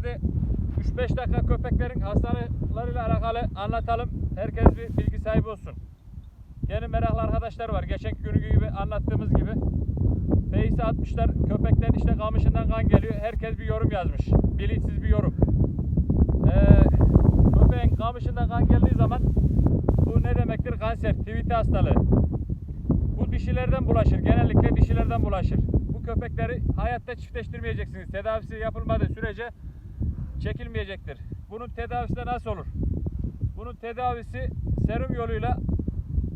Şimdi 3-5 dakika köpeklerin hastalıklarıyla alakalı anlatalım. Herkes bir bilgi sahibi olsun. Yeni meraklı arkadaşlar var. Geçen günü gibi anlattığımız gibi. Face'e atmışlar. Köpekten işte kamışından kan geliyor. Herkes bir yorum yazmış. Bilinçsiz bir yorum. Ee, köpeğin kamışından kan geldiği zaman bu ne demektir? Kanser, TVT hastalığı. Bu dişilerden bulaşır. Genellikle dişilerden bulaşır. Bu köpekleri hayatta çiftleştirmeyeceksiniz. Tedavisi yapılmadığı sürece çekilmeyecektir. Bunun tedavisi de nasıl olur? Bunun tedavisi serum yoluyla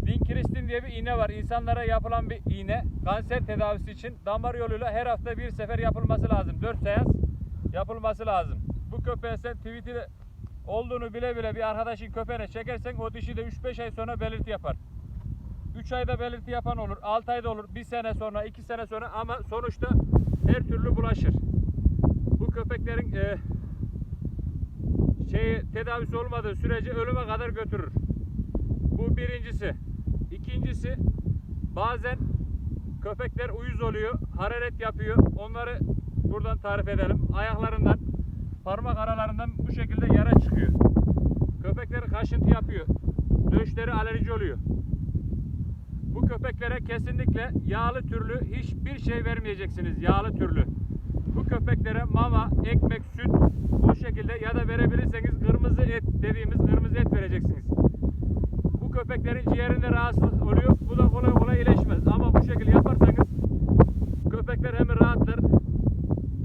Dinkristin diye bir iğne var. İnsanlara yapılan bir iğne. Kanser tedavisi için damar yoluyla her hafta bir sefer yapılması lazım. 4 seans yapılması lazım. Bu köpeğe sen tweet'i olduğunu bile bile bir arkadaşın köpeğine çekersen o dişi de 3-5 ay sonra belirti yapar. 3 ayda belirti yapan olur, 6 ayda olur, 1 sene sonra, 2 sene sonra ama sonuçta her türlü bulaşır. Bu köpeklerin e, şey tedavisi olmadığı sürece ölüme kadar götürür. Bu birincisi. İkincisi bazen köpekler uyuz oluyor, hararet yapıyor. Onları buradan tarif edelim. Ayaklarından, parmak aralarından bu şekilde yara çıkıyor. Köpekler kaşıntı yapıyor. Döşleri alerji oluyor. Bu köpeklere kesinlikle yağlı türlü hiçbir şey vermeyeceksiniz. Yağlı türlü. Bu köpeklere mama, ekmek, süt o şekilde ya da verebilirseniz kırmızı et dediğimiz kırmızı et vereceksiniz. Bu köpeklerin ciğerinde rahatsızlık oluyor. Bu da kolay kolay iyileşmez. Ama bu şekilde yaparsanız köpekler hem rahatlar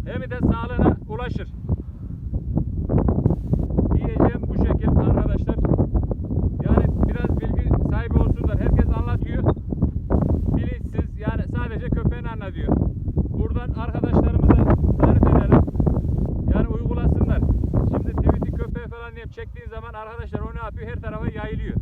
hem de sağlığına ulaşır. Diyeceğim bu şekil arkadaşlar. Yani biraz bilgi sahibi olsunlar. Herkes anlatıyor. Bilinçsiz yani sadece köpeğin anlatıyor. Buradan arkadaşlarımıza tarif edelim. Yani uygulasınlar. Şimdi tweet'i köpeği falan diye çektiğin zaman arkadaşlar o ne yapıyor? Her tarafa yayılıyor.